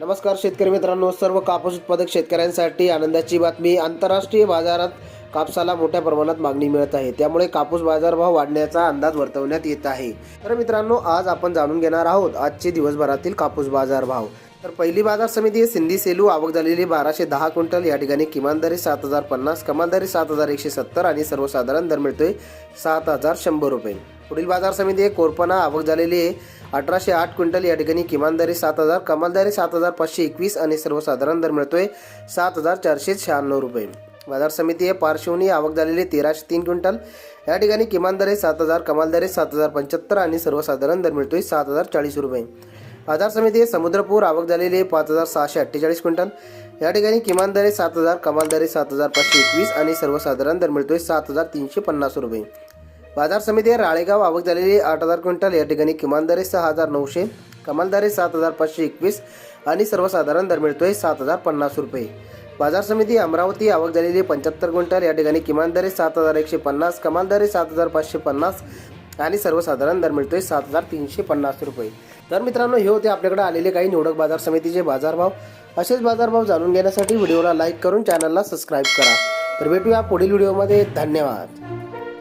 नमस्कार शेतकरी मित्रांनो. सर्व कापूस उत्पादक शेतकऱ्यांसाठी आनंदाची बातमी. आंतरराष्ट्रीय बाजारात कापसाला मोठ्या प्रमाणात मागणी मिळत आहे. त्यामुळे कापूस बाजारभाव वाढण्याचा अंदाज वर्तवण्यात येत आहे. तर मित्रांनो आज आपण जाणून घेणार आहोत आजचे दिवसभरातील कापूस बाजारभाव. तर पहिली बाजार समिती सिंधी सेलू. आवक झालेली बाराशे दहा क्विंटल. या ठिकाणी किमान दरी सात हजार पन्नास कमाल दरी सात हजार एकशे सत्तर आणि सर्वसाधारण दर मिळतोय सात हजार शंभर रुपये. पुढील बाजार समिती आहे कोरपणा आवक झालेली आहे अठराशे आठ क्विंटल या ठिकाणी किमानदारी सात हजार कमालदारी सात हजार पाचशे एकवीस आणि सर्वसाधारण दर मिळतोय सात हजार चारशे शहाण्णव रुपये. बाजार समिती आहे पार्श्वनी आवक झालेली तेराशे तीन क्विंटल. या ठिकाणी किमानदारी सात हजार कमालदारी सात हजार पंच्याहत्तर आणि सर्वसाधारण दर मिळतोय सात हजार चाळीस रुपये. बाजार समिती समुद्रपूर आवक झालेली आहे पाच हजार सहाशे अठ्ठेचाळीस क्विंटल. या ठिकाणी किमानदारी सात हजार कमालदारी सात हजार पाचशे एकवीस आणि सर्वसाधारण दर मिळतोय सात हजार तीनशे पन्नास रुपये. बाजार समिती राळेगाव आवक झालेली आठ हजार क्विंटल. या ठिकाणी किमान दर सहा हजार नऊशे कमाल दर सात हजार पाचशे एकवीस आणि सर्वसाधारण दर मिळतोय सात हजार पन्नास रुपये. बाजार समिती अमरावती आवक झालेली पंच्याहत्तर क्विंटल. या ठिकाणी किमान दर सात हजार एकशे पन्नास कमाल दर सात हजार पाचशे पन्नास आणि सर्वसाधारण दर मिळतोय सात हजार तीनशे पन्नास रुपये. तर मित्रांनो हे होते आपल्याकडे आलेले काही निवडक बाजार समितीचे बाजारभाव. असेच बाजारभाव जाणून घेण्यासाठी व्हिडिओला लाईक करून चॅनलला सबस्क्राईब करा. तर भेटूया पुढील व्हिडिओमध्ये. धन्यवाद.